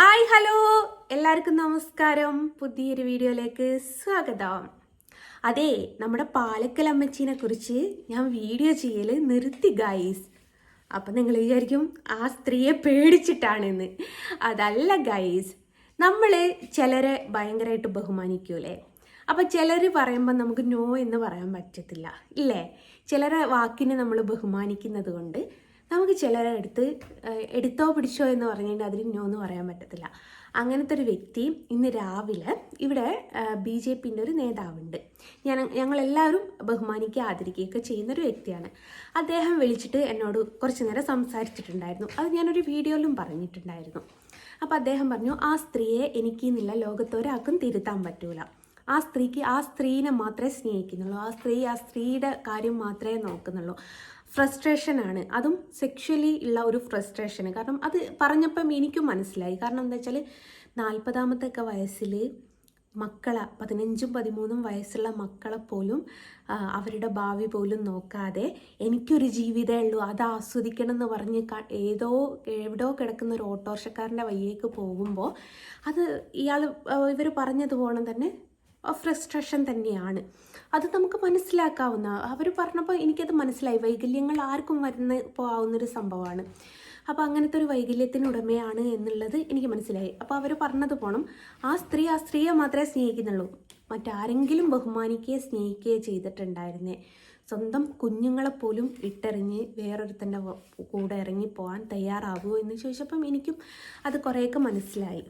Hi hello. എല്ലാവർക്കും നമസ്കാരം. പുതിയൊരു വീഡിയോയിലേക്ക് സ്വാഗതം. അതെ നമ്മുടെ പാലക്കൽ അമ്മച്ചീനെ കുറിച്ച് ഞാൻ വീഡിയോ ചെയ്യൽ നിർത്തി ഗൈസ് അപ്പം നിങ്ങൾ വിചാരിക്കും ആ സ്ത്രീയെ പേടിച്ചിട്ടാണെന്ന്. അതല്ല ഗൈസ് നമ്മൾ ചിലരെ ഭയങ്കരമായിട്ട് ബഹുമാനിക്കൂലേ? അപ്പം ചിലർ പറയുമ്പോൾ നമുക്ക് നോ എന്ന് പറയാൻ പറ്റത്തില്ല ഇല്ലേ? ചിലരെ വാക്കിനെ നമ്മൾ ബഹുമാനിക്കുന്നത് കൊണ്ട് നമുക്ക് ചിലരെ അടുത്ത് എടുത്തോ പിടിച്ചോ എന്ന് പറഞ്ഞിട്ട് അതിന് നോ എന്ന് പറയാൻ പറ്റത്തില്ല. അങ്ങനത്തെ ഒരു വ്യക്തി ഇന്ന് രാവിലെ ഇവിടെ ബി ജെ പിന്റെ ഒരു നേതാവുണ്ട്. ഞാൻ ഞങ്ങളെല്ലാവരും ബഹുമാനിക്കുക ആദരിക്കുകയൊക്കെ ചെയ്യുന്ന ഒരു വ്യക്തിയാണ്. അദ്ദേഹം വിളിച്ചിട്ട് എന്നോട് കുറച്ച് നേരം സംസാരിച്ചിട്ടുണ്ടായിരുന്നു. അത് ഞാനൊരു വീഡിയോയിലും പറഞ്ഞിട്ടുണ്ടായിരുന്നു. അപ്പോൾ അദ്ദേഹം പറഞ്ഞു ആ സ്ത്രീയെ എനിക്ക് എന്നില്ല ലോകത്തൊരാൾക്കും തിരുത്താൻ പറ്റൂല. ആ സ്ത്രീക്ക് ആ സ്ത്രീനെ മാത്രമേ സ്നേഹിക്കുന്നുള്ളൂ. ആ സ്ത്രീ ആ സ്ത്രീയുടെ കാര്യം മാത്രമേ നോക്കുന്നുള്ളൂ. ഫ്രസ്ട്രേഷൻ ആണ് അതും സെക്ഷലി ഉള്ള ഒരു ഫ്രസ്ട്രേഷൻ കാരണം അത് പറഞ്ഞപ്പം എനിക്കും മനസ്സിലായി. കാരണം എന്താ വെച്ചാൽ നാൽപ്പതാമത്തെ ഒക്കെ വയസ്സിൽ മക്കളെ പതിനഞ്ചും പതിമൂന്നും വയസ്സുള്ള മക്കളെ പോലും അവരുടെ ഭാവി പോലും നോക്കാതെ എനിക്കൊരു ജീവിതമേ ഉള്ളൂ. അത് ആസ്വദിക്കണം എന്ന് പറഞ്ഞ് ഏതോ എവിടെയോ കിടക്കുന്ന ഒരു ഓട്ടോറിക്ഷക്കാരന്റെ വയ്യേക്ക് പോകുമ്പോൾ അത് ഇയാൾ ഇവർ പറഞ്ഞതുപോലെ തന്നെ ഫ്രസ്ട്രേഷൻ തന്നെയാണ്. അത് നമുക്ക് മനസ്സിലാക്കാവുന്ന അവർ പറഞ്ഞപ്പോൾ എനിക്കത് മനസ്സിലായി. വൈകല്യങ്ങൾ ആർക്കും വരുന്ന പോകാവുന്നൊരു സംഭവമാണ്. അപ്പോൾ അങ്ങനത്തെ ഒരു വൈകല്യത്തിന് ഉടമയാണ് എന്നുള്ളത് എനിക്ക് മനസ്സിലായി. അപ്പോൾ അവർ പറഞ്ഞത് പോണം ആ സ്ത്രീ ആ സ്ത്രീയെ മാത്രമേ സ്നേഹിക്കുന്നുള്ളൂ. മറ്റാരെങ്കിലും ബഹുമാനിക്കുകയോ സ്നേഹിക്കുകയോ ചെയ്തിട്ടുണ്ടായിരുന്നേ. സ്വന്തം കുഞ്ഞുങ്ങളെപ്പോലും ഇട്ടെറിഞ്ഞ് വേറൊരുത്തന്റെ കൂടെ ഇറങ്ങി പോകാൻ തയ്യാറാവുമോ എന്ന് ചോദിച്ചപ്പം എനിക്കും അത് കുറേയൊക്കെ മനസ്സിലായി.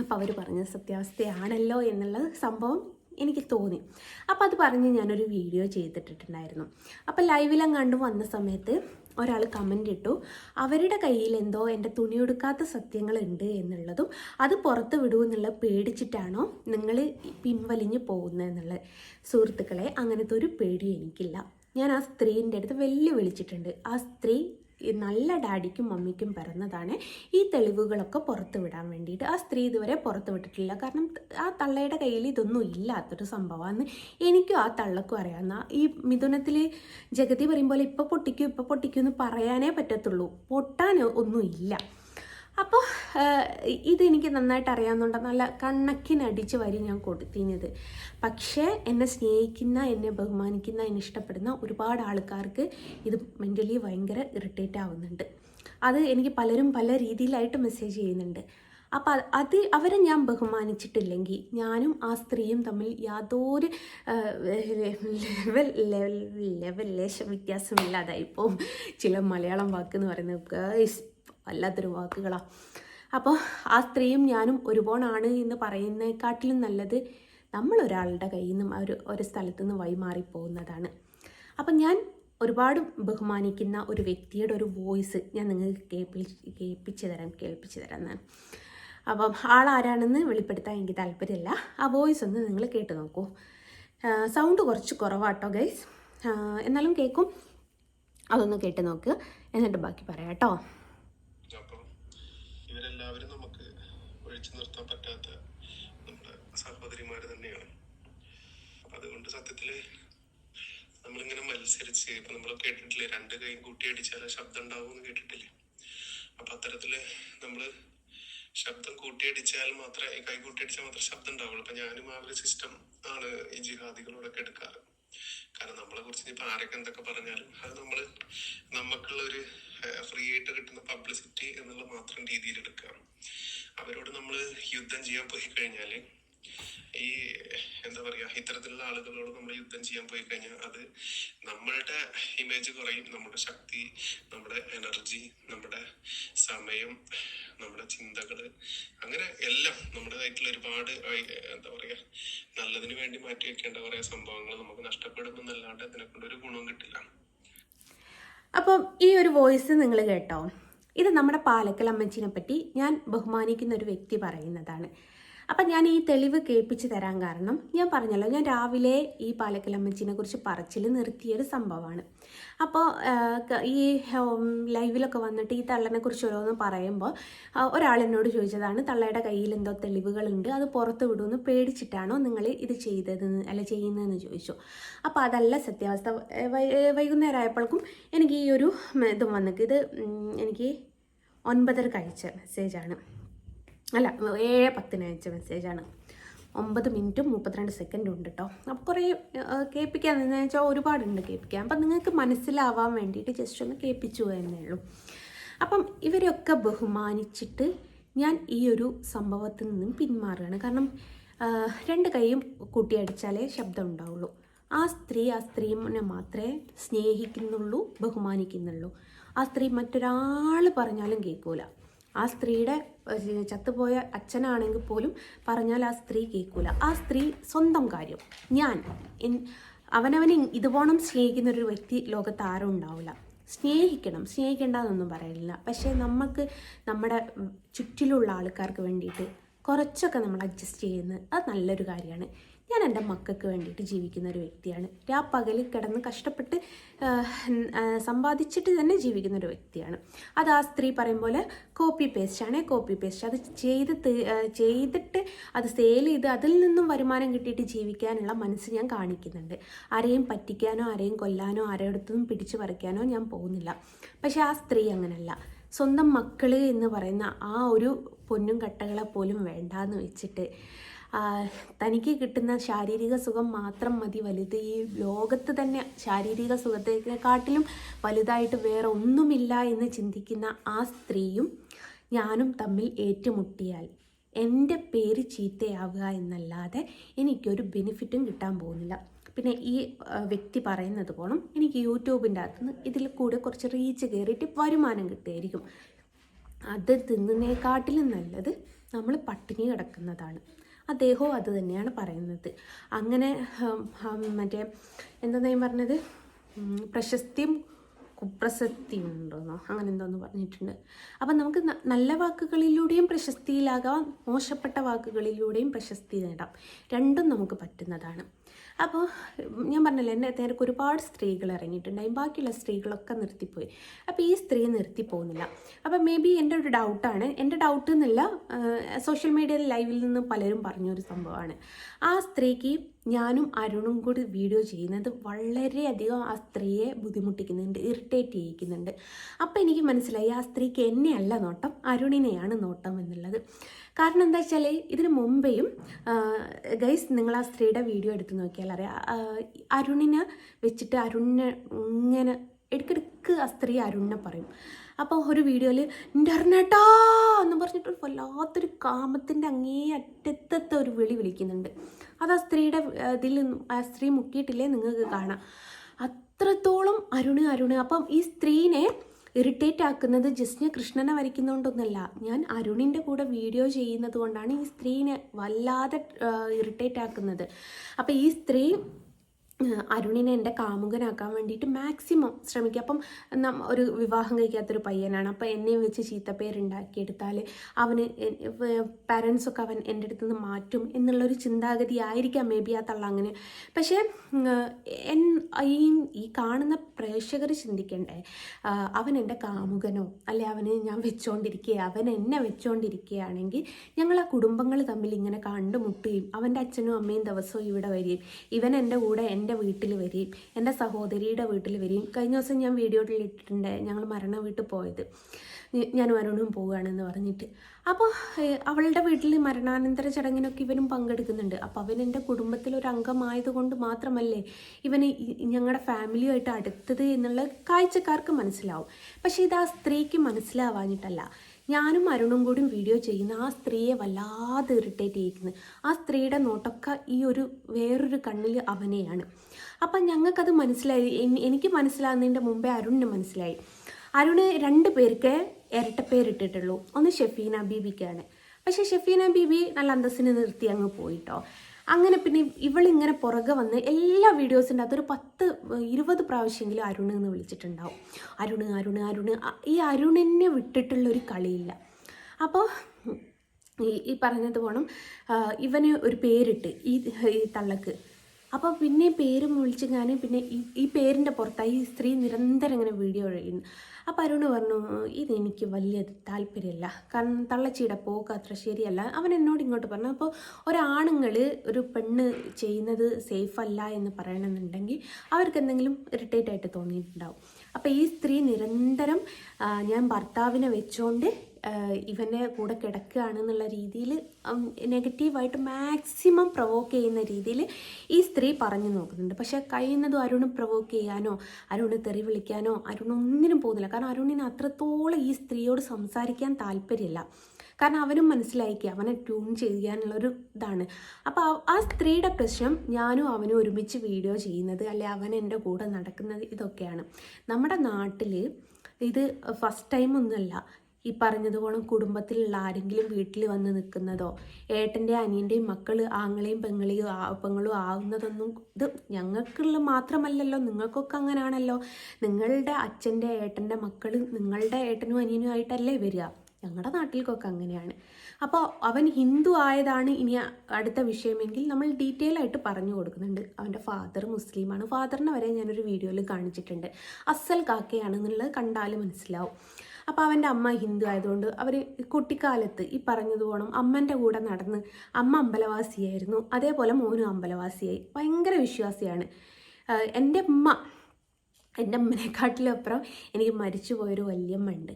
അപ്പോൾ അവർ പറഞ്ഞ സത്യാവസ്ഥയാണല്ലോ എന്നുള്ള സംഭവം എനിക്ക് തോന്നി. അപ്പോൾ അത് പറഞ്ഞ് ഞാനൊരു വീഡിയോ ചെയ്തിട്ടിട്ടുണ്ടായിരുന്നു. അപ്പോൾ ലൈവിലും കണ്ടു വന്ന സമയത്ത് ഒരാൾ കമന്റ് ഇട്ടു. അവരുടെ കയ്യിൽ എന്തോ എന്റെ തുണിയെടുക്കാത്ത സത്യങ്ങളുണ്ട് എന്നുള്ളതും അത് പുറത്ത് വിടൂ എന്നുള്ള പേടിച്ചിട്ടാണോ നിങ്ങൾ പിൻവലിഞ്ഞ് പോകുന്നതെന്നുള്ളത് സുഹൃത്തുക്കളെ അങ്ങനത്തെ ഒരു പേടി എനിക്കില്ല. ഞാൻ ആ സ്ത്രീന്റെ അടുത്ത് വെല്ലുവിളിച്ചിട്ടുണ്ട്. ആ സ്ത്രീ നല്ല ഡാഡിക്കും മമ്മിക്കും പിറന്നതാണ് ഈ തെളിവുകളൊക്കെ പുറത്തു വിടാൻ വേണ്ടിയിട്ട്. ആ സ്ത്രീ ഇതുവരെ പുറത്തു വിട്ടിട്ടില്ല. കാരണം ആ തള്ളയുടെ കയ്യിൽ ഇതൊന്നും ഇല്ലാത്തൊരു സംഭവമാണ്. എനിക്കും ആ തള്ളക്കും അറിയാവുന്ന ഈ മിഥുനത്തിൽ ജഗതി പറയുമ്പോൾ ഇപ്പം പൊട്ടിക്കും ഇപ്പം പൊട്ടിക്കും എന്ന് പറയാനേ പറ്റത്തുള്ളൂ. പൊട്ടാൻ ഒന്നും ഇല്ല അപ്പോൾ ഇതെനിക്ക് നന്നായിട്ട് അറിയാവുന്നതുകൊണ്ട് നല്ല കണ്ണക്കിനടിച്ച് വരി ഞാൻ കൊടുത്തിഞ്ഞത് പക്ഷേ എന്നെ സ്നേഹിക്കുന്ന എന്നെ ബഹുമാനിക്കുന്ന എന്നെ ഇഷ്ടപ്പെടുന്ന ഒരുപാട് ആൾക്കാർക്ക് ഇത് മെന്റലി ഭയങ്കര ഇറിറ്റേറ്റ് ആവുന്നുണ്ട്. അത് എനിക്ക് പലരും പല രീതിയിലായിട്ട് മെസ്സേജ് ചെയ്യുന്നുണ്ട്. അപ്പോൾ അത് അവരെ ഞാൻ ബഹുമാനിച്ചിട്ടില്ലെങ്കിൽ ഞാനും ആ സ്ത്രീയും തമ്മിൽ യാതൊരു ലെവൽ ലെവൽ ലെവൽ ലേശം വ്യത്യാസമില്ലാതായിപ്പോൾ ചില മലയാളം വാക്ക് എന്ന് പറയുന്നത് വല്ലാത്തൊരു വാക്കുകളാണ് അപ്പോൾ ആ സ്ത്രീയും ഞാനും ഒരുപോണാണ് എന്ന് പറയുന്നതിനെക്കാട്ടിലും നല്ലത് നമ്മൾ ഒരാളുടെ കയ്യിൽ നിന്നും ഒരു ഒരു സ്ഥലത്തു നിന്ന് വഴിമാറിപ്പോകുന്നതാണ് അപ്പം ഞാൻ ഒരുപാട് ബഹുമാനിക്കുന്ന ഒരു വ്യക്തിയുടെ ഒരു വോയിസ് ഞാൻ നിങ്ങൾക്ക് കേൾപ്പി കേൾപ്പിച്ച് തരാം കേൾപ്പിച്ച് തരാം ഞാൻ അപ്പം ആളാരാണെന്ന് വെളിപ്പെടുത്താൻ എനിക്ക് താല്പര്യമില്ല. ആ വോയിസ് ഒന്ന് നിങ്ങൾ കേട്ട് നോക്കൂ. സൗണ്ട് കുറച്ച് കുറവാട്ടോ ഗൈസ്. എന്നാലും കേൾക്കും അതൊന്ന് കേട്ട് നോക്ക്. എന്നിട്ട് ബാക്കി പറയാം കേട്ടോ. ഇവരെല്ലാവരും നമുക്ക് ഒഴിച്ചു നിർത്താൻ പറ്റാത്ത നമ്മുടെ സഹോദരിമാര് തന്നെയാണ്. അതുകൊണ്ട് സത്യത്തിൽ നമ്മളിങ്ങനെ മത്സരിച്ച് ഇപ്പൊ നമ്മൾ കേട്ടിട്ടില്ലേ രണ്ട് കൈ കൂട്ടിയടിച്ചാൽ ശബ്ദം ഉണ്ടാവും എന്ന് കേട്ടിട്ടില്ലേ? അപ്പൊ അത്തരത്തിൽ നമ്മൾ ശബ്ദം കൂട്ടിയടിച്ചാൽ മാത്രമേ കൈ കൂട്ടിയടിച്ചാൽ മാത്രമേ ശബ്ദം ഉണ്ടാവുള്ളൂ. അപ്പൊ ഞാനും ആ ഒരു സിസ്റ്റം ആണ് ഈ ജിഹാദികളോടൊക്കെ എടുക്കാറ്. കാരണം നമ്മളെ കുറിച്ച് ഇപ്പൊ ആരൊക്കെ എന്തൊക്കെ പറഞ്ഞാലും അത് നമ്മൾ നമുക്കുള്ള ഒരു ഫ്രീ ആയിട്ട് കിട്ടുന്ന പബ്ലിസിറ്റി എന്നുള്ള മാത്രം രീതിയിൽ എടുക്കുക അവരോട് നമ്മൾ യുദ്ധം ചെയ്യാൻ പോയി കഴിഞ്ഞാൽ ഈ എന്താ പറയാ ഇത്തരത്തിലുള്ള ആളുകളോട് നമ്മൾ യുദ്ധം ചെയ്യാൻ പോയി കഴിഞ്ഞാൽ അത് നമ്മളുടെ ഇമേജ് കുറയും. നമ്മുടെ ശക്തി നമ്മുടെ എനർജി നമ്മുടെ സമയം നമ്മുടെ ചിന്തകൾ അങ്ങനെ എല്ലാം നമ്മുടേതായിട്ടുള്ള ഒരുപാട് എന്താ പറയാ നല്ലതിന് വേണ്ടി മാറ്റി വെക്കേണ്ട കുറെ സംഭവങ്ങൾ നമുക്ക് നഷ്ടപ്പെടുമെന്നല്ലാണ്ട് അതിനെ കൊണ്ട് ഒരു ഗുണവും കിട്ടില്ല. അപ്പം ഈ ഒരു വോയിസ് നിങ്ങൾ കേട്ടോ. ഇത് നമ്മുടെ പാലക്കൽ അമ്മച്ചിനെ പറ്റി ഞാൻ ബഹുമാനിക്കുന്ന ഒരു വ്യക്തി പറയുന്നതാണ്. അപ്പം ഞാൻ ഈ തെളിവ് കേൾപ്പിച്ച് തരാൻ കാരണം ഞാൻ പറഞ്ഞല്ലോ ഞാൻ രാവിലെ ഈ പാലക്കലമ്മച്ചിനെ കുറിച്ച് പറച്ചിൽ നിർത്തിയൊരു സംഭവമാണ്. അപ്പോൾ ഈ ലൈവിലൊക്കെ വന്നിട്ട് ഈ തള്ളനെ കുറിച്ച് ഓരോന്ന് പറയുമ്പോൾ ഒരാൾ എന്നോട് ചോദിച്ചതാണ് തള്ളയുടെ കയ്യിൽ എന്തോ തെളിവുകളുണ്ട് അത് പുറത്ത് വിടുമെന്ന് പേടിച്ചിട്ടാണോ നിങ്ങൾ ഇത് ചെയ്തതെന്ന് അല്ല ചെയ്യുന്നതെന്ന് ചോദിച്ചു. അപ്പോൾ അതല്ല സത്യാവസ്ഥ. വൈകുന്നേരം ആയപ്പോഴേക്കും എനിക്ക് ഈ ഒരു ഇതും വന്നിട്ട് ഇത് എനിക്ക് ഒൻപതര കഴിച്ച മെസ്സേജാണ് അല്ല ഏഴ് പത്തിന് അയച്ച മെസ്സേജാണ് ഒമ്പത് മിനിറ്റും മുപ്പത്തിരണ്ട് സെക്കൻഡും ഉണ്ട് കേട്ടോ അപ്പോൾ കുറേ കേൾപ്പിക്കാൻ എന്ന് വെച്ചാൽ ഒരുപാടുണ്ട് കേൾപ്പിക്കാൻ. അപ്പം നിങ്ങൾക്ക് മനസ്സിലാവാൻ വേണ്ടിയിട്ട് ജസ്റ്റ് ഒന്ന് കേൾപ്പിച്ചു എന്നേ ഉള്ളൂ. അപ്പം ഇവരെയൊക്കെ ബഹുമാനിച്ചിട്ട് ഞാൻ ഈ ഒരു സംഭവത്തിൽ നിന്നും പിന്മാറുകയാണ്. കാരണം രണ്ട് കൈയും കൂട്ടിയടിച്ചാലേ ശബ്ദം ഉണ്ടാവുള്ളൂ. ആ സ്ത്രീ ആ സ്ത്രീനെ മാത്രമേ സ്നേഹിക്കുന്നുള്ളൂ ബഹുമാനിക്കുന്നുള്ളൂ. ആ സ്ത്രീ മറ്റൊരാൾ പറഞ്ഞാലും കേൾക്കൂല. ആ സ്ത്രീയുടെ ചത്തുപോയ അച്ഛനാണെങ്കിൽ പോലും പറഞ്ഞാൽ ആ സ്ത്രീ കേൾക്കൂല. ആ സ്ത്രീ സ്വന്തം കാര്യം. ഞാൻ അവനവനെ ഇതുപോണം സ്നേഹിക്കുന്ന ഒരു വ്യക്തി ലോകത്ത് ആരും ഉണ്ടാവില്ല. സ്നേഹിക്കണം. സ്നേഹിക്കേണ്ടതെന്നൊന്നും പറയില്ല പക്ഷേ നമുക്ക് നമ്മുടെ ചുറ്റിലുള്ള ആൾക്കാർക്ക് വേണ്ടിയിട്ട് കുറച്ചൊക്കെ നമ്മൾ അഡ്ജസ്റ്റ് ചെയ്യുന്നത് അത് നല്ലൊരു കാര്യമാണ്. ഞാൻ എന്റെ മക്കൾക്ക് വേണ്ടിയിട്ട് ജീവിക്കുന്ന ഒരു വ്യക്തിയാണ്. രാ പകൽ കിടന്ന് കഷ്ടപ്പെട്ട് സമ്പാദിച്ചിട്ട് തന്നെ ജീവിക്കുന്ന ഒരു വ്യക്തിയാണ്. അത് ആ സ്ത്രീ പറയും പോലെ കോപ്പി പേസ്റ്റ് ആണ് കോപ്പി പേസ്റ്റ് അത് ചെയ്ത് ചെയ്തിട്ട് അത് സെയിൽ ചെയ്ത് അതിൽ നിന്നും വരുമാനം കിട്ടിയിട്ട് ജീവിക്കാനുള്ള മനസ്സ് ഞാൻ കാണിക്കുന്നുണ്ട്. ആരെയും പറ്റിക്കാനോ ആരെയും കൊല്ലാനോ ആരോടത്തും പിടിച്ചു പറിക്കാനോ ഞാൻ പോകുന്നില്ല. പക്ഷേ ആ സ്ത്രീ അങ്ങനല്ല. സ്വന്തം മക്കൾ എന്ന് പറയുന്ന ആ ഒരു പൊന്നും കട്ടകളെ പോലും വേണ്ടാന്ന് വെച്ചിട്ട് തനിക്ക് കിട്ടുന്ന ശാരീരിക സുഖം മാത്രം മതി. വലുത് ഈ ലോകത്ത് തന്നെ ശാരീരിക സുഖത്തെക്കാട്ടിലും വലുതായിട്ട് വേറെ ഒന്നുമില്ല എന്ന് ചിന്തിക്കുന്ന ആ സ്ത്രീയും ഞാനും തമ്മിൽ ഏറ്റുമുട്ടിയാൽ എന്റെ പേര് ചീത്തയാവുക എന്നല്ലാതെ എനിക്കൊരു ബെനിഫിറ്റും കിട്ടാൻ പോകുന്നില്ല. പിന്നെ ഈ വ്യക്തി പറയുന്നത് പോണം എനിക്ക് യൂട്യൂബിന്റെ അകത്തുനിന്ന് ഇതിൽ കൂടെ കുറച്ച് റീച്ച് കയറിയിട്ട് വരുമാനം കിട്ടുമായിരിക്കും. അത് തിന്നുന്നതിനെക്കാട്ടിലും നല്ലത് നമ്മൾ പട്ടിണി കിടക്കുന്നതാണ്. അദ്ദേഹവും അത് തന്നെയാണ് പറയുന്നത്. അങ്ങനെ മറ്റേ എന്താ പറഞ്ഞത്? പ്രശസ്തിയും കുപ്രസക്തി ഉണ്ടെന്നോ അങ്ങനെ എന്തോന്ന് പറഞ്ഞിട്ടുണ്ട്. അപ്പം നമുക്ക് നല്ല വാക്കുകളിലൂടെയും പ്രശസ്തിയിലാകാം മോശപ്പെട്ട വാക്കുകളിലൂടെയും പ്രശസ്തി നേടാം. രണ്ടും നമുക്ക് പറ്റുന്നതാണ്. അപ്പോൾ ഞാൻ പറഞ്ഞില്ല എന്റെ നേരത്തെ ഒരുപാട് സ്ത്രീകൾ ഇറങ്ങിയിട്ടുണ്ടായി. ബാക്കിയുള്ള സ്ത്രീകളൊക്കെ നിർത്തിപ്പോയി. അപ്പോൾ ഈ സ്ത്രീ നിർത്തി പോകുന്നില്ല. അപ്പോൾ മേ ബി എന്റെ ഒരു ഡൗട്ടാണ് എന്റെ ഡൗട്ട് എന്നില്ല സോഷ്യൽ മീഡിയയിൽ ലൈവിൽ നിന്ന് പലരും പറഞ്ഞൊരു സംഭവമാണ്. ആ സ്ത്രീക്ക് ഞാനും അരുണും കൂടി വീഡിയോ ചെയ്യുന്നത് വളരെയധികം ആ സ്ത്രീയെ ബുദ്ധിമുട്ടിക്കുന്നുണ്ട് ഇറിറ്റേറ്റ് ചെയ്യിക്കുന്നുണ്ട്. അപ്പോൾ എനിക്ക് മനസ്സിലായി ആ സ്ത്രീക്ക് എന്നെയല്ല നോട്ടം അരുണിനെയാണ് നോട്ടം എന്നുള്ളത്. കാരണം എന്താ വെച്ചാൽ ഇതിന് മുമ്പേയും ഗൈസ് നിങ്ങൾ ആ സ്ത്രീയുടെ വീഡിയോ എടുത്ത് നോക്കിയാൽ അറിയാം. അരുണിനെ വെച്ചിട്ട് അരുണിനെ ഇങ്ങനെ ഇടയ്ക്കിടയ്ക്ക് ആ സ്ത്രീ അരുണിനെ പറയും. അപ്പോൾ ഒരു വീഡിയോയിൽ ഇന്റർനെറ്റാ എന്ന് പറഞ്ഞിട്ട് ഒരു വല്ലാത്തൊരു കാമത്തിന്റെ അങ്ങേ അറ്റത്തത്തെ ഒരു വിളി വിളിക്കുന്നുണ്ട്. അത് ആ സ്ത്രീയുടെ ഇതിൽ ആ സ്ത്രീ മുക്കിയിട്ടില്ലേ നിങ്ങൾക്ക് കാണാം. അത്രത്തോളം അരുണ് അരുണ്. അപ്പം ഈ സ്ത്രീനെ ഇറിറ്റേറ്റ് ആക്കുന്നത് ജസ്ന കൃഷ്ണനെ വരയ്ക്കുന്നതുകൊണ്ടൊന്നല്ല ഞാൻ അരുണിന്റെ കൂടെ വീഡിയോ ചെയ്യുന്നത് കൊണ്ടാണ് ഈ സ്ത്രീനെ വല്ലാതെ ഇറിറ്റേറ്റ് ആക്കുന്നത്. അപ്പം ഈ സ്ത്രീ അരുണിനെ എന്റെ കാമുകനാക്കാൻ വേണ്ടിയിട്ട് മാക്സിമം ശ്രമിക്കുക. അപ്പം ഒരു വിവാഹം കഴിക്കാത്തൊരു പയ്യനാണ്. അപ്പം എന്നെ വെച്ച് ചീത്തപ്പേരുണ്ടാക്കിയെടുത്താൽ അവന് പാരൻസൊക്കെ അവൻ എന്റെ അടുത്ത് നിന്ന് മാറ്റും എന്നുള്ളൊരു ചിന്താഗതി ആയിരിക്കാം മേ ബി ആ തള്ള അങ്ങനെ. പക്ഷേ എൻ ഈ ഈ കാണുന്ന പ്രേക്ഷകർ ചിന്തിക്കണ്ടേ? അവൻ എന്റെ കാമുകനോ അല്ലെ അവന് ഞാൻ വെച്ചുകൊണ്ടിരിക്കുക അവൻ എന്നെ വെച്ചുകൊണ്ടിരിക്കുകയാണെങ്കിൽ ഞങ്ങൾ ആ കുടുംബങ്ങൾ തമ്മിൽ ഇങ്ങനെ കണ്ടുമുട്ടുകയും അവന്റെ അച്ഛനും അമ്മയും ദിവസവും ഇവിടെ വരികയും ഇവൻ എന്റെ കൂടെ എന്റെ വീട്ടിൽ വരികയും എന്റെ സഹോദരിയുടെ വീട്ടിൽ വരികയും. കഴിഞ്ഞ ദിവസം ഞാൻ വീഡിയോയിൽ ഇട്ടിട്ടുണ്ട് ഞങ്ങൾ മരണ വീട്ടിൽ പോയത്. ഞാനും അരുണും പോവുകയാണെന്ന് പറഞ്ഞിട്ട്. അപ്പോൾ അവളുടെ വീട്ടിൽ മരണാനന്തര ചടങ്ങിനൊക്കെ ഇവനും പങ്കെടുക്കുന്നുണ്ട്. അപ്പോൾ അവൻ എന്റെ കുടുംബത്തിലൊരു അംഗമായതുകൊണ്ട് മാത്രമല്ലേ ഇവന് ഞങ്ങളുടെ ഫാമിലിയുമായിട്ട് അടുത്തത് എന്നുള്ള കാഴ്ചക്കാർക്ക് മനസ്സിലാവും. പക്ഷേ ഇത് ആ സ്ത്രീക്ക് മനസ്സിലാവാഞ്ഞിട്ടല്ല. ഞാനും അരുണും കൂടി വീഡിയോ ചെയ്യുന്ന ആ സ്ത്രീയെ വല്ലാതെ ഇറിറ്റേറ്റ് ചെയ്യിക്കുന്നത് ആ സ്ത്രീയുടെ നോട്ടൊക്കെ ഈ ഒരു വേറൊരു കണ്ണിൽ അവനെയാണ്. അപ്പം ഞങ്ങൾക്കത് മനസ്സിലായി. എനിക്ക് മനസ്സിലാകുന്നതിന്റെ മുമ്പേ അരുണിന് മനസ്സിലായി. അരുണ് രണ്ട് പേർക്ക് ഇരട്ടപ്പേരിട്ടിട്ടുള്ളൂ. ഒന്ന് ഷെഫീന ബീബിക്കാണ്. പക്ഷേ ഷെഫീന ബീബി നല്ല അന്തസ്സിന് നിർത്തി അങ്ങ് പോയിട്ടോ. അങ്ങനെ പിന്നെ ഇവളിങ്ങനെ പുറകെ വന്ന് എല്ലാ വീഡിയോസിന്റെ അകത്തൊരു പത്ത് ഇരുപത് പ്രാവശ്യമെങ്കിലും അരുണ് എന്ന് വിളിച്ചിട്ടുണ്ടാവും. അരുണ് അരുണ് അരുണ്. ഈ അരുണിനെ വിട്ടിട്ടുള്ളൊരു കളിയില്ല. അപ്പോൾ ഈ പറഞ്ഞത് പോണം ഇവന് ഒരു പേരിട്ട് ഈ ഈ തള്ളക്ക് അപ്പോൾ പിന്നെ പേര് വിളിച്ച് ഞാൻ പിന്നെ ഈ ഈ പേരിന്റെ പുറത്തായി ഈ സ്ത്രീ നിരന്തരം ഇങ്ങനെ വീഡിയോ കഴിയുന്നു അപ്പോൾ അരുണ് പറഞ്ഞു ഇത് എനിക്ക് വലിയ താല്പര്യമില്ല. കാരണം തള്ളച്ചിയുടെ പോക്ക് അത്ര ശരിയല്ല. അവൻ എന്നോട് ഇങ്ങോട്ട് പറഞ്ഞു അപ്പോൾ ഒരാണുങ്ങൾ ഒരു പെണ്ണ് ചെയ്യുന്നത് സേഫ് അല്ല എന്ന് പറയണമെന്നുണ്ടെങ്കിൽ അവർക്ക് എന്തെങ്കിലും ഇറിറ്റേറ്റ് ആയിട്ട് തോന്നിയിട്ടുണ്ടാവും. അപ്പോൾ ഈ സ്ത്രീ നിരന്തരം ഞാൻ ഭർത്താവിനെ വെച്ചുകൊണ്ട് ഇവന്റെ കൂടെ കിടക്കുകയാണെന്നുള്ള രീതിയിൽ നെഗറ്റീവായിട്ട് മാക്സിമം പ്രൊവോക്ക് ചെയ്യുന്ന രീതിയിൽ ഈ സ്ത്രീ പറഞ്ഞു നോക്കുന്നുണ്ട്. പക്ഷേ കഴിയുന്നതും അരുണ് പ്രൊവോക്ക് ചെയ്യാനോ അരുണ് തെറി വിളിക്കാനോ അരുൺ ഒന്നിനും പോകുന്നില്ല. കാരണം അരുണിന് അത്രത്തോളം ഈ സ്ത്രീയോട് സംസാരിക്കാൻ താല്പര്യമില്ല. കാരണം അവനും മനസ്സിലാക്കി അവനെ ട്യൂൺ ചെയ്യാനുള്ളൊരു ഇതാണ്. അപ്പോൾ ആ സ്ത്രീയുടെ പ്രശ്നം ഞാനും അവനും ഒരുമിച്ച് വീഡിയോ ചെയ്യുന്നത് അല്ലെ അവൻ എന്റെ കൂടെ നടക്കുന്നത് ഇതൊക്കെയാണ്. നമ്മുടെ നാട്ടിൽ ഇത് ഫസ്റ്റ് ടൈം ഒന്നുമല്ല. ഈ പറഞ്ഞതുപോലെ കുടുംബത്തിലുള്ള ആരെങ്കിലും വീട്ടിൽ വന്ന് നിൽക്കുന്നതോ ഏട്ടന്റെ അനിയന്റെയും മക്കൾ ആങ്ങളെയും പെങ്ങളെയും ആ- പെങ്ങളും ആവുന്നതൊന്നും ഇത് ഞങ്ങൾക്കുള്ള മാത്രമല്ലല്ലോ. നിങ്ങൾക്കൊക്കെ അങ്ങനെയാണല്ലോ നിങ്ങളുടെ അച്ഛന്റെ ഏട്ടന്റെ മക്കൾ നിങ്ങളുടെ ഏട്ടനും അനിയനും ആയിട്ടല്ലേ വരിക. ഞങ്ങളുടെ നാട്ടിലേക്കൊക്കെ അങ്ങനെയാണ്. അപ്പോൾ അവൻ ഹിന്ദു ആയതാണ് ഇനി അടുത്ത വിഷയമെങ്കിൽ നമ്മൾ ഡീറ്റെയിൽ ആയിട്ട് പറഞ്ഞു കൊടുക്കുന്നുണ്ട്. അവന്റെ ഫാദർ മുസ്ലിമാണ്. ഫാദറിനെ വരെ ഞാനൊരു വീഡിയോയിൽ കാണിച്ചിട്ടുണ്ട്. അസൽ കാക്കയാണെന്നുള്ളത് കണ്ടാൽ മനസ്സിലാവും. അപ്പോൾ അവന്റെ അമ്മ ഹിന്ദു ആയതുകൊണ്ട് അവർ കുട്ടിക്കാലത്ത് ഈ പറഞ്ഞതുപോലെ അമ്മന്റെ കൂടെ നടന്ന് അമ്മ അമ്പലവാസിയായിരുന്നു അതേപോലെ മോനും അമ്പലവാസിയായി. ഭയങ്കര വിശ്വാസിയാണ്. എന്റെ ഉമ്മ എന്റെ അമ്മനെക്കാട്ടിലപ്പുറം എനിക്ക് മരിച്ചു പോയൊരു വല്യമ്മ ഉണ്ട്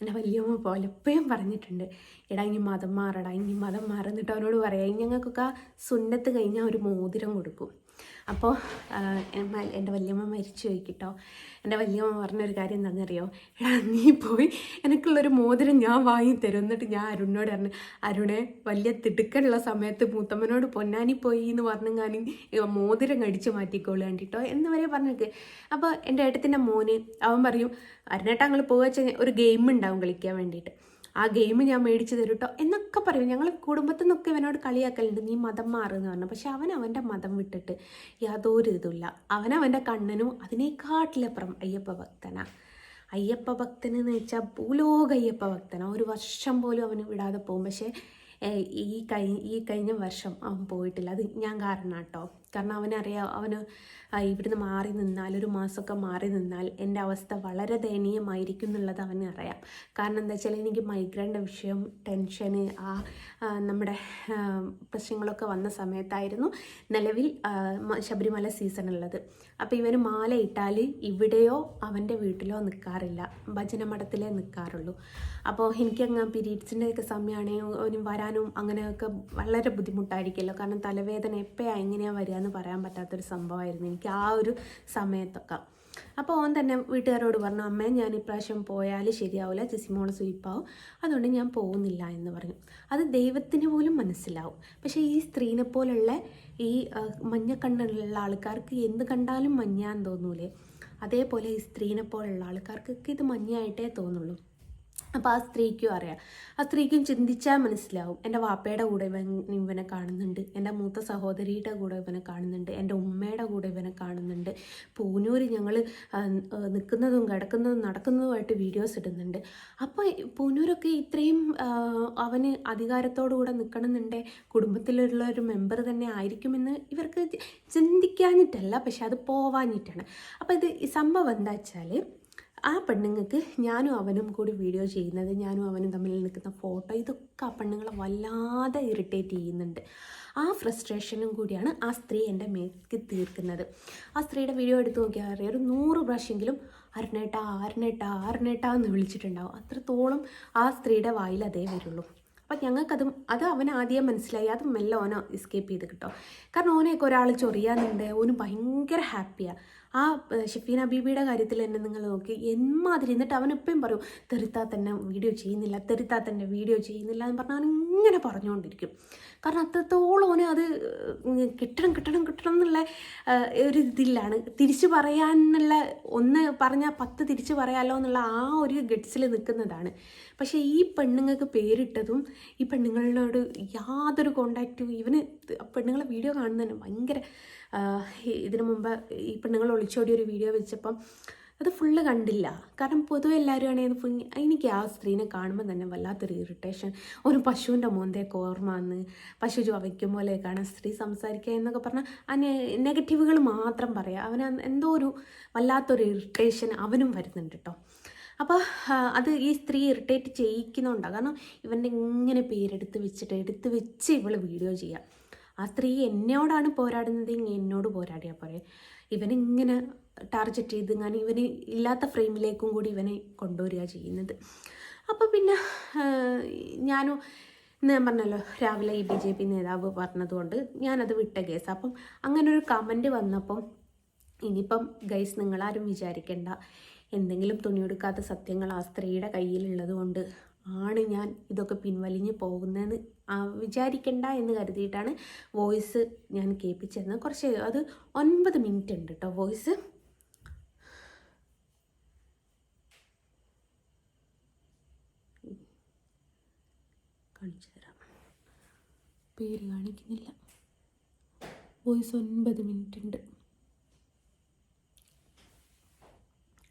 എന്റെ വല്യമ്മ പോലെ എപ്പോഴും പറഞ്ഞിട്ടുണ്ട്. എടാ ഇനി മതം മാറടാ ഇനി മതം മാറുന്നിട്ട് അവനോട് പറയാം ഞങ്ങൾക്കൊക്കെ സുന്നത്ത് കഴിഞ്ഞാൽ ഒരു മോതിരം കൊടുക്കും. അപ്പോൾ എന്റെ വല്യമ്മ മരിച്ചു പോയി കേട്ടോ. എന്റെ വല്യമ്മ പറഞ്ഞൊരു കാര്യം എന്താണെന്നറിയോ? എടാ നീ പോയി എനിക്കുള്ളൊരു മോതിരം ഞാൻ വാങ്ങി തരും. എന്നിട്ട് ഞാൻ അരുണിനോട് പറഞ്ഞു അരുണെ വലിയ തിടുക്കമുള്ള സമയത്ത് മൂത്തമ്മനോട് പൊന്നാനി പോയി എന്ന് പറഞ്ഞെങ്ങാനും മോതിരം കടിച്ചു മാറ്റിക്കോളൂ കണ്ടിട്ടോ എന്ന് വരെ പറഞ്ഞിട്ട് അപ്പോൾ എന്റെ ഏട്ടത്തിന്റെ മോന് അവൻ പറയും അരുണേട്ടാ ഞങ്ങൾ പോകുക ഒരു ഗെയിം ഉണ്ടാവും കളിക്കാൻ വേണ്ടിയിട്ട് ആ ഗെയിം ഞാൻ മേടിച്ചു തരും കേട്ടോ എന്നൊക്കെ പറയും. ഞങ്ങൾ കുടുംബത്തിൽ നിന്നൊക്കെ ഇവനോട് കളിയാക്കലുണ്ട്. നീ മതം മാറുമെന്ന് പറഞ്ഞു. പക്ഷെ അവൻ അവന്റെ മതം വിട്ടിട്ട് യാതൊരു ഇതുമില്ല. അവനവന്റെ കണ്ണനും അതിനേക്കാട്ടിലപ്പുറം അയ്യപ്പ ഭക്തനാ. അയ്യപ്പ ഭക്തൻ എന്ന് വെച്ചാൽ ഭൂലോക അയ്യപ്പ ഭക്തനാ ഒരു വർഷം പോലും അവന് വിടാതെ പോകും. പക്ഷേ ഈ കഴിഞ്ഞ ഈ കഴിഞ്ഞ വർഷം അവൻ പോയിട്ടില്ല. അത് ഞാൻ കാരണം കേട്ടോ കാരണം അവനറിയാം അവന് ഇവിടുന്ന് മാറി നിന്നാൽ ഒരു മാസമൊക്കെ മാറി നിന്നാൽ എന്റെ അവസ്ഥ വളരെ ദയനീയമായിരിക്കും എന്നുള്ളത് അവന് അറിയാം കാരണം എന്താ വെച്ചാൽ എനിക്ക് മൈഗ്രൈന്റെ വിഷയം ടെൻഷന് ആ നമ്മുടെ പ്രശ്നങ്ങളൊക്കെ വന്ന സമയത്തായിരുന്നു നിലവിൽ ശബരിമല സീസൺ ഉള്ളത്. അപ്പോൾ ഇവന് മാല ഇട്ടാൽ ഇവിടെയോ അവന്റെ വീട്ടിലോ നിൽക്കാറില്ല ഭജന മഠത്തിലേ നിൽക്കാറുള്ളൂ അപ്പോൾ എനിക്കങ്ങ് പീരീഡ്സിന്റെ ഒക്കെ സമയമാണെങ്കിൽ വരാനും അങ്ങനെയൊക്കെ വളരെ ബുദ്ധിമുട്ടായിരിക്കുമല്ലോ. കാരണം തലവേദന എപ്പോഴാണ് എങ്ങനെയാണ് വരിക എന്ന് പറയാൻ പറ്റാത്തൊരു സംഭവമായിരുന്നു. എനിക്ക് ആ ഒരു സമയത്തൊക്കെ. അപ്പോൾ ഓൻ തന്നെ വീട്ടുകാരോട് പറഞ്ഞു അമ്മേ ഞാൻ ഇപ്രാവശ്യം പോയാൽ ശരിയാവില്ല ജിസിമോളെ സ്വീപ്പാവും. അതുകൊണ്ട് ഞാൻ പോകുന്നില്ല എന്ന് പറഞ്ഞു. അത് ദൈവത്തിന് പോലും മനസ്സിലാവും. പക്ഷേ ഈ സ്ത്രീനെ പോലുള്ള ഈ മഞ്ഞക്കണ്ണുള്ള ആൾക്കാർക്ക് എന്ത് കണ്ടാലും മഞ്ഞാന്ന് തോന്നൂലേ? അതേപോലെ ഈ സ്ത്രീനെ പോലുള്ള ആൾക്കാർക്കൊക്കെ ഇത് മഞ്ഞായിട്ടേ തോന്നുള്ളൂ. അപ്പോൾ ആ സ്ത്രീക്കും അറിയാം. ആ സ്ത്രീക്കും ചിന്തിച്ചാൽ മനസ്സിലാവും. എന്റെ വാപ്പയുടെ കൂടെ ഇവൻ ഇവനെ കാണുന്നുണ്ട്. എന്റെ മൂത്ത സഹോദരിയുടെ കൂടെ ഇവനെ കാണുന്നുണ്ട്. എന്റെ ഉമ്മയുടെ കൂടെ ഇവനെ കാണുന്നുണ്ട്. പൂനൂര് ഞങ്ങൾ നിൽക്കുന്നതും കിടക്കുന്നതും നടക്കുന്നതുമായിട്ട് വീഡിയോസ് ഇടുന്നുണ്ട്. അപ്പോൾ പൂനൂരൊക്കെ ഇത്രയും അവന് അധികാരത്തോടുകൂടെ നിൽക്കണമെന്നുണ്ടെ കുടുംബത്തിലുള്ള ഒരു മെമ്പർ തന്നെ ആയിരിക്കുമെന്ന് ഇവർക്ക് ചിന്തിക്കാഞ്ഞിട്ടല്ല പക്ഷെ അത് പോവാഞ്ഞിട്ടാണ്. അപ്പോൾ ഇത് സംഭവം എന്താ വെച്ചാൽ ആ പെണ്ണുങ്ങൾക്ക് ഞാനും അവനും കൂടി വീഡിയോ ചെയ്യുന്നത് ഞാനും അവനും തമ്മിൽ നിൽക്കുന്ന ഫോട്ടോ ഇതൊക്കെ ആ പെണ്ണുങ്ങളെ വല്ലാതെ ഇറിറ്റേറ്റ് ചെയ്യുന്നുണ്ട്. ആ ഫ്രസ്ട്രേഷനും കൂടിയാണ് ആ സ്ത്രീ എന്റെ മേക്ക് തീർക്കുന്നത്. ആ സ്ത്രീയുടെ വീഡിയോ എടുത്ത് നോക്കിയാൽ അറിയാം ഒരു നൂറ് പ്രാവശ്യമെങ്കിലും അരണേട്ട അരണേട്ട അരണേട്ട എന്ന് വിളിച്ചിട്ടുണ്ടാവും. അത്രത്തോളം ആ സ്ത്രീയുടെ വായിൽ അതേ വരുള്ളൂ. അപ്പം ഞങ്ങൾക്കതും അത് അവൻ ആദ്യം മനസ്സിലായി അത് മെല്ലെ ഓനോ എസ്കേപ്പ് ചെയ്ത് കിട്ടും. കാരണം ഓനെയൊക്കെ ഒരാൾ ചൊറിയാനുണ്ട് ഓന് ഭയങ്കര ഹാപ്പിയാണ് ആ ഷെഫീന ബീബിയുടെ കാര്യത്തിൽ തന്നെ നിങ്ങൾ നോക്കി എന്മാതിരി. എന്നിട്ട് അവൻ എപ്പോഴും പറയും തെറിത്താ തന്നെ വീഡിയോ ചെയ്യുന്നില്ല തെറിത്താ തന്നെ വീഡിയോ ചെയ്യുന്നില്ല എന്ന് പറഞ്ഞാൽ അവൻ ഇങ്ങനെ പറഞ്ഞുകൊണ്ടിരിക്കും. കാരണം അത്രത്തോളം അവന് അത് കിട്ടണം കിട്ടണം കിട്ടണം എന്നുള്ള ഒരു ഇതിലാണ്. തിരിച്ചു പറയാനുള്ള ഒന്ന് പറഞ്ഞാൽ പത്ത് തിരിച്ചു പറയാമല്ലോ എന്നുള്ള ആ ഒരു ഗഡ്സിൽ നിൽക്കുന്നതാണ്. പക്ഷേ ഈ പെണ്ണുങ്ങൾക്ക് പേരിട്ടതും ഈ പെണ്ണുങ്ങളോട് യാതൊരു കോണ്ടാക്റ്റും ഇവന് പെണ്ണുങ്ങളെ വീഡിയോ കാണുന്നതിന് ഭയങ്കര ഇതിനു മുമ്പ് ഈ പെണ്ണുങ്ങൾ ഒളിച്ചോടിയ ഒരു വീഡിയോ വെച്ചപ്പം അത് ഫുള്ള് കണ്ടില്ല. കാരണം പൊതുവെ എല്ലാവരും ആണെങ്കിൽ എനിക്ക് ആ സ്ത്രീനെ കാണുമ്പോൾ തന്നെ വല്ലാത്തൊരു ഇറിറ്റേഷൻ ഒരു പശുവിന്റെ മോന്തയൊക്കെ ഓർമ്മ വന്ന് പശു ചുവയ്ക്കും പോലെയൊക്കെയാണ് സ്ത്രീ സംസാരിക്കുക എന്നൊക്കെ പറഞ്ഞാൽ ആ നെഗറ്റീവുകൾ മാത്രം പറയാം. അവന് എന്തോ ഒരു വല്ലാത്തൊരു ഇറിറ്റേഷൻ അവനും വരുന്നുണ്ട് കേട്ടോ അപ്പോൾ അത് ഈ സ്ത്രീ ഇറിറ്റേറ്റ് ചെയ്യിക്കുന്നുണ്ടാകും കാരണം ഇവന്റെ ഇങ്ങനെ പേരെടുത്ത് വെച്ചിട്ട് എടുത്ത് വെച്ച് ഇവൾ വീഡിയോ ചെയ്യാം. ആ സ്ത്രീ എന്നോടാണ് പോരാടുന്നത് ഇങ്ങ എന്നോട് പോരാടിയാൽ പോരെ. ഇവനിങ്ങനെ ടാർജറ്റ് ചെയ്ത് ഞാൻ ഇവന് ഇല്ലാത്ത ഫ്രെയിമിലേക്കും കൂടി ഇവനെ കൊണ്ടുവരിക ചെയ്യുന്നത്. അപ്പോൾ പിന്നെ ഞാനും ഞാൻ പറഞ്ഞല്ലോ രാവിലെ ഈ ബി ജെ പി നേതാവ് പറഞ്ഞതുകൊണ്ട് ഞാനത് വിട്ട കേസ്. അപ്പം അങ്ങനൊരു കമന്റ് വന്നപ്പം ഇനിയിപ്പം ഗൈസ് നിങ്ങളാരും വിചാരിക്കേണ്ട. എന്തെങ്കിലും തുണിയെടുക്കാത്ത സത്യങ്ങൾ ആ സ്ത്രീയുടെ കയ്യിലുള്ളത് കൊണ്ട് ആണ് ഞാൻ ഇതൊക്കെ പിൻവലിഞ്ഞ് പോകുന്നതെന്ന് വിചാരിക്കണ്ട എന്ന് കരുതിയിട്ടാണ് വോയിസ് ഞാൻ കേൾപ്പിച്ചിരുന്നത് കുറച്ച് അത് ഒൻപത് മിനിറ്റ് ഉണ്ട് കേട്ടോ വോയിസ് കാണിച്ചു തരാം. പേര് കാണിക്കുന്നില്ല. വോയിസ് ഒൻപത് മിനിറ്റ് ഉണ്ട്.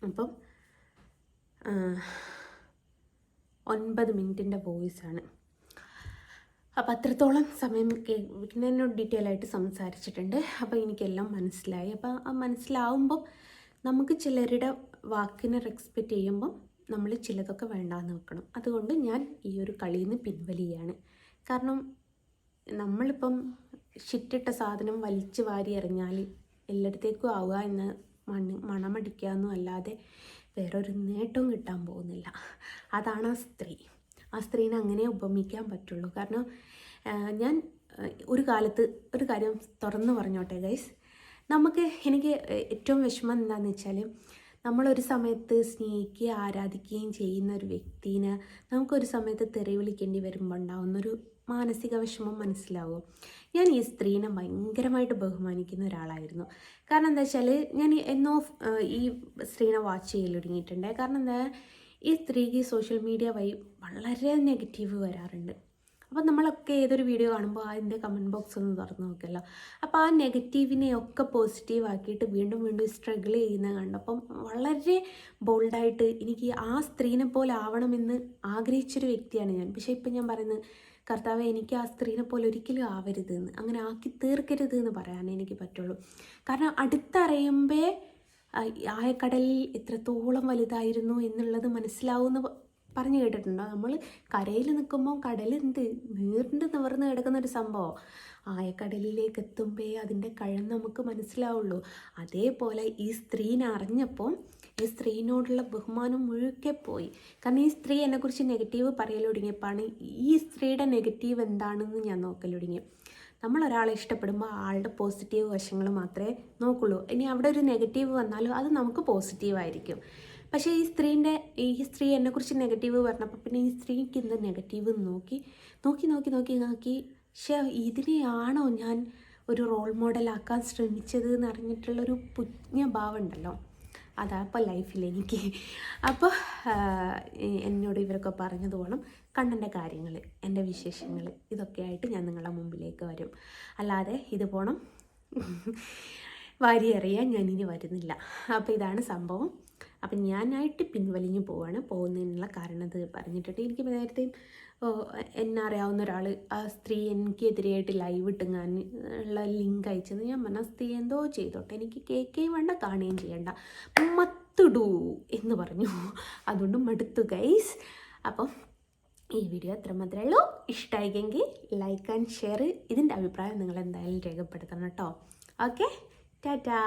അപ്പം ഒൻപത് മിനിറ്റിന്റെ വോയിസാണ്. അപ്പം അത്രത്തോളം സമയം കേൾക്കുന്നതിനോട് ഡീറ്റെയിൽ ആയിട്ട് സംസാരിച്ചിട്ടുണ്ട്. അപ്പോൾ എനിക്കെല്ലാം മനസ്സിലായി. അപ്പോൾ ആ മനസ്സിലാവുമ്പം നമുക്ക് ചിലരുടെ വാക്കിനെ റെസ്പെക്റ്റ് ചെയ്യുമ്പം നമ്മൾ ചിലതൊക്കെ വേണ്ടാന്ന് വെക്കണം. അതുകൊണ്ട് ഞാൻ ഈ ഒരു കളിയിൽ നിന്ന് പിൻവലിയാണ്. കാരണം നമ്മളിപ്പം ഷിറ്റിട്ട സാധനം വലിച്ചു വാരി എറിഞ്ഞാൽ എല്ലായിടത്തേക്കും ആവുക എന്ന് മണ്ണ് മണമടിക്കാമെന്നും അല്ലാതെ വേറൊരു നേട്ടവും കിട്ടാൻ പോകുന്നില്ല. അതാണ് ആ സ്ത്രീ. ആ സ്ത്രീനെ അങ്ങനെ ഉപമിക്കാൻ പറ്റുള്ളൂ. കാരണം ഞാൻ ഒരു കാലത്ത് ഒരു കാര്യം തുറന്നു പറഞ്ഞോട്ടെ ഗൈസ്. നമുക്ക് എനിക്ക് ഏറ്റവും വിഷമം എന്താണെന്ന് വെച്ചാൽ നമ്മളൊരു സമയത്ത് സ്നേഹിക്കുകയും ആരാധിക്കുകയും ചെയ്യുന്ന ഒരു വ്യക്തിനെ നമുക്കൊരു സമയത്ത് തെറി വിളിക്കേണ്ടി വരുമ്പോൾ ഉണ്ടാകുന്നൊരു മാനസിക വിഷമം മനസ്സിലാവും ഞാൻ ഈ സ്ത്രീനെ ഭയങ്കരമായിട്ട് ബഹുമാനിക്കുന്ന ഒരാളായിരുന്നു. കാരണം എന്താ വെച്ചാൽ ഞാൻ എന്നോ ഈ സ്ത്രീനെ വാച്ച് ചെയ്യൽ തുടങ്ങിയിട്ടുണ്ട്. കാരണം എന്താ ഈ സ്ത്രീക്ക് സോഷ്യൽ മീഡിയ വഴി വളരെ നെഗറ്റീവ് വരാറുണ്ട്. അപ്പോൾ നമ്മളൊക്കെ ഏതൊരു വീഡിയോ കാണുമ്പോൾ അതിന്റെ കമന്റ് ബോക്സ് ഒന്ന് തുറന്ന് നോക്കല്ലോ അപ്പോൾ ആ നെഗറ്റീവിനെ ഒക്കെ പോസിറ്റീവ് ആക്കിയിട്ട് വീണ്ടും വീണ്ടും സ്ട്രഗിൾ ചെയ്യുന്ന കണ്ടപ്പം വളരെ ബോൾഡായിട്ട് എനിക്ക് ആ സ്ത്രീനെ പോലെ ആവണമെന്ന് ആഗ്രഹിച്ചൊരു വ്യക്തിയാണ് ഞാൻ. പക്ഷേ ഇപ്പം ഞാൻ പറയുന്നത് കർത്താവെ എനിക്ക് ആ സ്ത്രീനെ പോലെ ഒരിക്കലും ആവരുത് എന്ന് അങ്ങനെ ആക്കി തീർക്കരുത് എന്ന് പറയാൻ എനിക്ക് പറ്റുള്ളൂ. കാരണം അടുത്തറിയുമ്പേ ആയക്കടലിൽ എത്രത്തോളം വലുതായിരുന്നു എന്നുള്ളത് മനസ്സിലാവുമെന്ന് പറഞ്ഞു കേട്ടിട്ടുണ്ടോ? നമ്മൾ കരയിൽ നിൽക്കുമ്പോൾ കടലെന്ത് നീറിന്റെ നിവർന്ന് കിടക്കുന്ന ഒരു സംഭവം. ആയക്കടലിലേക്ക് എത്തുമ്പോൾ അതിന്റെ കഴം നമുക്ക് മനസ്സിലാവുള്ളൂ. അതേപോലെ ഈ സ്ത്രീനെ അറിഞ്ഞപ്പോൾ ഈ സ്ത്രീനോടുള്ള ബഹുമാനം മുഴുക്കെ പോയി. കാരണം ഈ സ്ത്രീ എന്നെക്കുറിച്ച് നെഗറ്റീവ് പറയൽ തുടങ്ങിയപ്പോഴാണ് ഈ സ്ത്രീയുടെ നെഗറ്റീവ് എന്താണെന്ന് ഞാൻ നോക്കൽ തുടങ്ങി നമ്മൾ ഒരാളെ ഇഷ്ടപ്പെടുമ്പോൾ ആളുടെ പോസിറ്റീവ് വശങ്ങൾ മാത്രമേ നോക്കുള്ളൂ. ഇനി അവിടെ ഒരു നെഗറ്റീവ് വന്നാലും അത് നമുക്ക് പോസിറ്റീവായിരിക്കും പക്ഷേ ഈ സ്ത്രീന്റെ ഈ സ്ത്രീ എന്നെക്കുറിച്ച് നെഗറ്റീവ് പറഞ്ഞപ്പോൾ പിന്നെ ഈ സ്ത്രീക്ക് എന്ത് നെഗറ്റീവ് നോക്കി? നോക്കി നോക്കി നോക്കി നോക്കി. പക്ഷേ ഇതിനെയാണോ ഞാൻ ഒരു റോൾ മോഡലാക്കാൻ ശ്രമിച്ചത് എന്ന് അറിഞ്ഞിട്ടുള്ളൊരു പുജ്ഞഭാവം ഉണ്ടല്ലോ. അതാ ഇപ്പോൾ ലൈഫിൽ എനിക്ക് അപ്പോൾ എന്നോട് ഇവരൊക്കെ പറഞ്ഞതുപോലെ കണ്ണന്റെ കാര്യങ്ങൾ എന്റെ വിശേഷങ്ങൾ ഇതൊക്കെയായിട്ട് ഞാൻ നിങ്ങളുടെ മുമ്പിലേക്ക് വരും. അല്ലാതെ ഇത് പോണം വാരി അറിയാൻ ഞാനിനി വരുന്നില്ല. അപ്പോൾ ഇതാണ് സംഭവം. അപ്പം ഞാനായിട്ട് പിൻവലിഞ്ഞു പോവാണ്. പോകുന്നതിനുള്ള കാരണം ഇത് പറഞ്ഞിട്ടുണ്ട്. എനിക്ക് നേരത്തെയും ഓ, എന്നെ അറിയാവുന്ന ഒരാൾ ആ സ്ത്രീ എനിക്കെതിരെയായിട്ട് ലൈവ് ഇട്ടുങ്ങാൻ ഉള്ള ലിങ്ക് അയച്ചത് ഞാൻ പറഞ്ഞ സ്ത്രീ എന്തോ ചെയ്തോട്ടെ എനിക്ക് കേൾക്കുകയും വേണ്ട കാണുകയും ചെയ്യണ്ട മത്തിടൂ എന്ന് പറഞ്ഞു. അതുകൊണ്ട് മടുത്തു ഗൈസ് അപ്പം ഈ വീഡിയോ അത്ര മാത്രമേ ഉള്ളൂ. ഇഷ്ടമായിക്കെങ്കിൽ ലൈക്ക് ആൻഡ് ഷെയർ ഇതിന്റെ അഭിപ്രായം നിങ്ങൾ എന്തായാലും രേഖപ്പെടുത്തണം കേട്ടോ. ഓക്കെ ടാറ്റാ